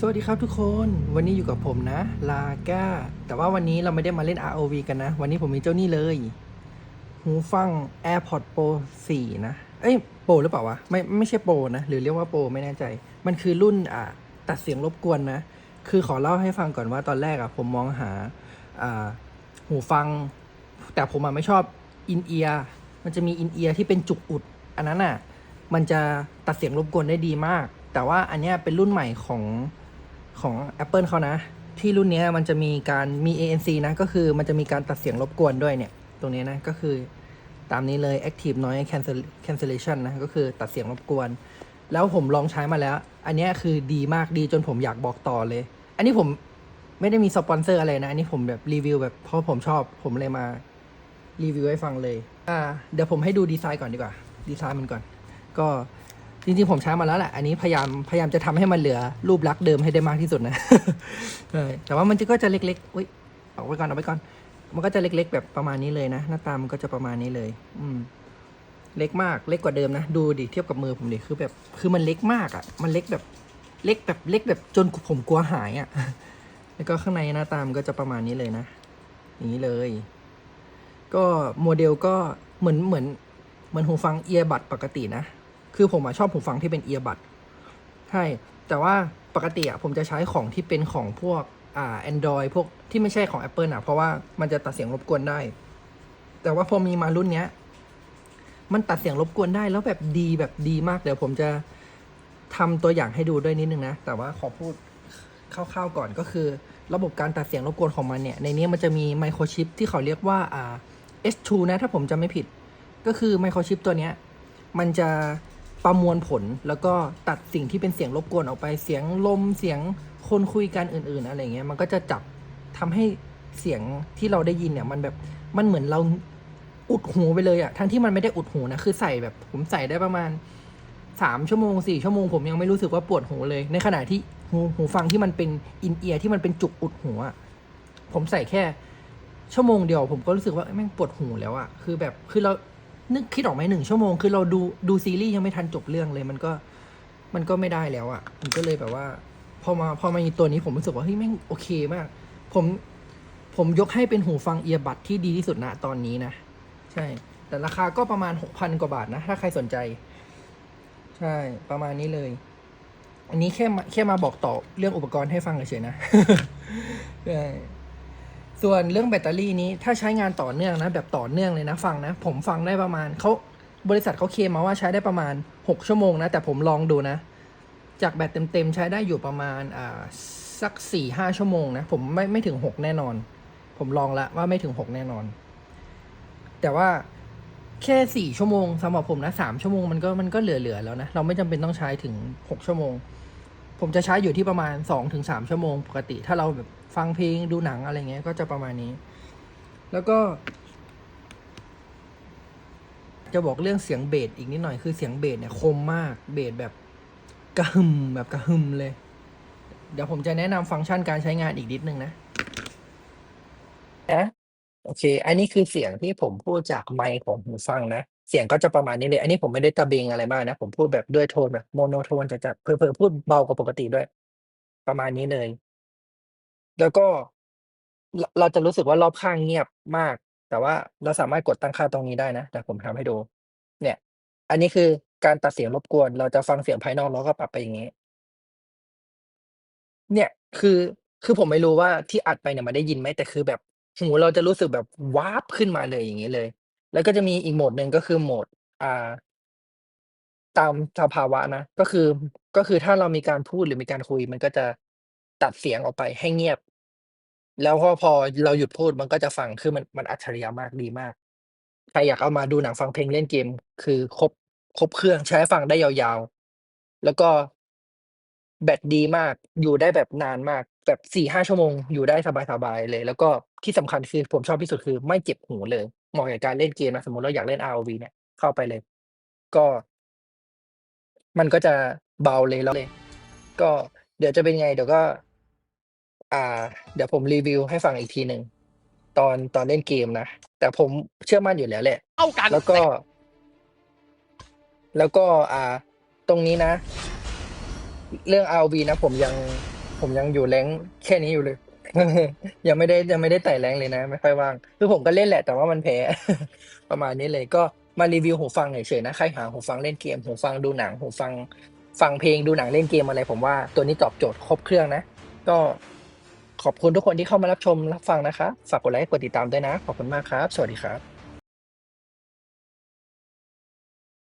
สวัสดีครับทุกคน วันนี้อยู่กับผมนะ ลาก้า แต่ว่าวันนี้เราไม่ได้มาเล่น ROV กันนะ วันนี้ผมมีเจ้านี่เลย หูฟัง AirPods Pro 4 นะ เอ้ย โปรหรือเปล่าวะ ไม่ไม่ใช่โปรนะ หรือเรียกว่าโปรไม่แน่ใจ มันคือรุ่นอ่าตัดเสียงรบกวนนะ คือขอเล่าให้ฟังก่อนว่าตอนแรกอะผมมองหาอ่าหูฟัง แต่ผมอะไม่ชอบอินเอียร์มันจะมีอินเอียร์ที่เป็นจุกอุด อันนั้นอะมันจะตัดเสียงรบกวนได้ดีมาก แต่ว่าอันเนี้ยเป็นรุ่นใหม่ของ ของ Apple เขานะ ที่รุ่นนี้มันจะมีการมี ANC นะ ก็คือมันจะมีการตัดเสียงรบกวนด้วยเนี่ย ตรงนี้นะ ก็คือตามนี้เลย Active Noise Cancellation นะ ก็คือตัดเสียงรบกวน แล้วผมลองใช้มาแล้ว อันนี้คือดีมากดีจนผมอยากบอกต่อเลย อันนี้ผมไม่ได้มีสปอนเซอร์อะไรนะ อันนี้ผมแบบรีวิวแบบเพราะผมชอบผมเลยมารีวิวให้ฟังเลย อ่า เดี๋ยวผมให้ดูดีไซน์ก่อนดีกว่า ดีไซน์มันก่อน ก็ จริงๆผมใช้มาแล้วแหละ อันนี้พยายามพยายามจะทำให้มันเหลือรูปลักษณ์เดิมให้ได้มากที่สุดนะแต่ว่ามันก็จะเล็กๆอุ้ยเอาไว้ก่อนเอาไว้ก่อน มันก็จะเล็ก ๆ แบบประมาณนี้เลยนะ หน้าตามันก็จะประมาณนี้เลย อืม เล็กมาก เล็กกว่าเดิมนะ ดูดิ เทียบกับมือผมดิ คือแบบ คือมันเล็กมากอะ่ะ มันเล็กแบบ เล็กแบบเล็กแบบจนผมกลัวหายอะ่ะ แล้วก็ข้างในหน้าตามันก็จะประมาณนี้เลยนะ อย่างนี้เลย ก็โมเดลก็เหมือนเหมือนเหมือนหูฟังเอียบัดปกตินะ คือผมอะชอบหูฟังที่เป็นเอียบัดใช่ แต่ว่าปกติอะผมจะใช้ของที่เป็นของพวกอ่า Android พวกที่ไม่ใช่ของ Apple อะเพราะว่ามันจะตัดเสียงรบกวนได้ แต่ว่าพอมีมารุ่นเนี้ย มันตัดเสียงรบกวนได้แล้วแบบดีแบบดีมากเดี๋ยวผมจะทำตัวอย่างให้ดูด้วยนิดนึงนะ แต่ว่าขอพูดคร่าวๆก่อนก็คือ ระบบการตัดเสียงรบกวนของมันเนี่ย ในนี้มันจะมีไมโครชิปที่เขาเรียกว่าอ่า S2 นะ ถ้าผมจำไม่ผิด ก็คือไมโครชิปตัวเนี้ย มันจะ ประมวลผลแล้วก็ตัดสิ่งที่เป็นเสียงรบกวนออกไปเสียงลมเสียงคนคุยกันอื่น ๆ อะไรเงี้ยมันก็จะจับทำให้เสียงที่เราได้ยินเนี่ย มันแบบมันเหมือนเราอุดหูไปเลยอะทั้งที่มันไม่ได้อุดหูนะคือใส่แบบผมใส่ได้ประมาณสามชั่วโมงสี่ชั่วโมงผมยังไม่รู้สึกว่าปวดหูเลย ในขณะที่หูหูฟังที่มันเป็นอินเอียร์ที่มันเป็นจุกอุดหูอะผมใส่แค่ชั่วโมงเดียวผมก็รู้สึกว่าแม่งปวดหูแล้วอะคือแบบคือเรา นึกคิดออกไหมหนึ่งชั่วโมงคือเราดูดูซีรีส์ยังไม่ทันจบเรื่องเลย มันก็มันก็ไม่ได้แล้วอะ่ะมันก็เลยแบบว่า พอมาพอมามีตัวนี้ผมรู้สึกว่าเฮ้ยแม่งโอเคมาก ผมผมยกให้เป็นหูฟังเอียบัดที่ดีที่สุดณตอนนี้นะ ใช่ แต่ราคาก็ประมาณหกพันกว่าบาทนะ ถ้าใครสนใจ ใช่ ประมาณนี้เลย อันนี้แค่แค่มาบอกต่อเรื่องอุปกรณ์ให้ฟังเฉยๆนะ ใช่ ส่วนเรื่องแบตเตอรี่นี้ถ้าใช้งานต่อเนื่องนะ แบบต่อเนื่องเลยนะฟังนะ ผมฟังได้ประมาณเขาบริษัทเขาเคลมมาว่าใช้ได้ประมาณ 6 ชั่วโมงนะ แต่ผมลองดูนะ จากแบตเต็มๆ ใช้ได้อยู่ประมาณอ่าสักสี่ห้าชั่วโมงนะ ผมไม่ไม่ถึง6แน่นอน ผมลองละว่าไม่ถึง6แน่นอน แต่ว่าแค่สี่ชั่วโมงสำหรับผมนะสามชั่วโมงมันก็มันก็เหลือๆแล้วนะ เราไม่จำเป็นต้องใช้ถึง6ชั่วโมง ผมจะใช้อยู่ที่ประมาณสองถึงสามชั่วโมงปกติ ถ้าเราแบบฟังเพลงดูหนังอะไรเงี้ยก็จะประมาณนี้ แล้วก็ จะบอกเรื่องเสียงเบสอีกนิดหน่อยคือเสียงเบสเนี่ยคมมากเบสแบบกระหึ่มแบบกระหึ่มเลย เดี๋ยวผมจะแนะนำฟังก์ชันการใช้งานอีกนิดนึงนะนะโอเค อันนี้คือเสียงที่ผมพูดจากไมค์ของหูฟังนะ เสียงก็จะประมาณนี้เลย อันนี้ผมไม่ได้ตะเบงอะไรมากนะ ผมพูดแบบด้วยโทนแบบโมโนโทนจะจะเพอเพอๆพูดเบากว่าปกติด้วย ประมาณนี้เลย แล้วก็เราเราจะรู้สึกว่า รอบข้างเงียบมาก แต่ว่าเราสามารถกดตั้งค่าตรงนี้ได้นะแต่ผมทำให้ดู เนี่ย อันนี้คือการตัดเสียงรบกวน เราจะฟังเสียงภายนอกเราก็ปรับไปอย่างงี้ เนี่ย คือ คือผมไม่รู้ว่าที่อัดไปเนี่ยมันได้ยินไหม แต่คือแบบหูเราจะรู้สึกแบบ วาร์ปขึ้นมาเลย อย่างงี้เลย แล้วก็จะมีอีกโหมดหนึ่งก็คือโหมด อ่า ตามสภาวะนะ ก็คือ ก็คือถ้าเรามีการพูดหรือมีการคุย มันก็จะตัดเสียงออกไปให้เงียบ แล้วก็พอเราหยุดพูดมันก็จะฟัง คือมัน มันอัจฉริยะมาก ดีมาก ใครอยากเอามาดูหนัง ฟังเพลง เล่นเกม คือครบ ครบเครื่อง ใช้ฟังได้ยาว ๆ แล้วก็ แบตดีมาก อยู่ได้แบบนานมาก แบบ4-5ชั่วโมงอยู่ได้สบายๆเลย แล้วก็ที่สำคัญคือผมชอบที่สุดคือไม่เจ็บหูเลยเหมาะกับการเล่นเกมนะ สมมุติเราอยากเล่น ROV เนี่ยเข้าไปเลย ก็ มันก็จะเบาเลยแล้วเลย ก็เดี๋ยวจะเป็นไง เดี๋ยวก็ อ่า เดี๋ยวผมรีวิวให้ฟังอีกทีหนึ่งตอนตอนเล่นเกมนะ แต่ผมเชื่อมั่นอยู่แล้วแหละเท่ากันแล้วก็ แล้วก็ อ่า ตรงนี้นะ เรื่อง ROV นะ ผมยัง ผมยังอยู่แรงแค่นี้อยู่เลย ยังไม่ได้ยังไม่ได้ไต่แรงเลยนะ ไม่ค่อยว่างคือผมก็เล่นแหละแต่ว่ามันแพ้ ประมาณนี้เลยก็มารีวิวหูฟังเฉยๆนะใครหาหูฟังเล่นเกมหูฟังดูหนังหูฟัง ฟังเพลงดูหนังเล่นเกมอะไร ผมว่าตัวนี้ตอบโจทย์ครบเครื่องนะ ก็ขอบคุณทุกคนที่เข้ามารับชมรับฟังนะคะ ฝากกดไลค์กดติดตามด้วยนะ ขอบคุณมากครับ สวัสดีครับ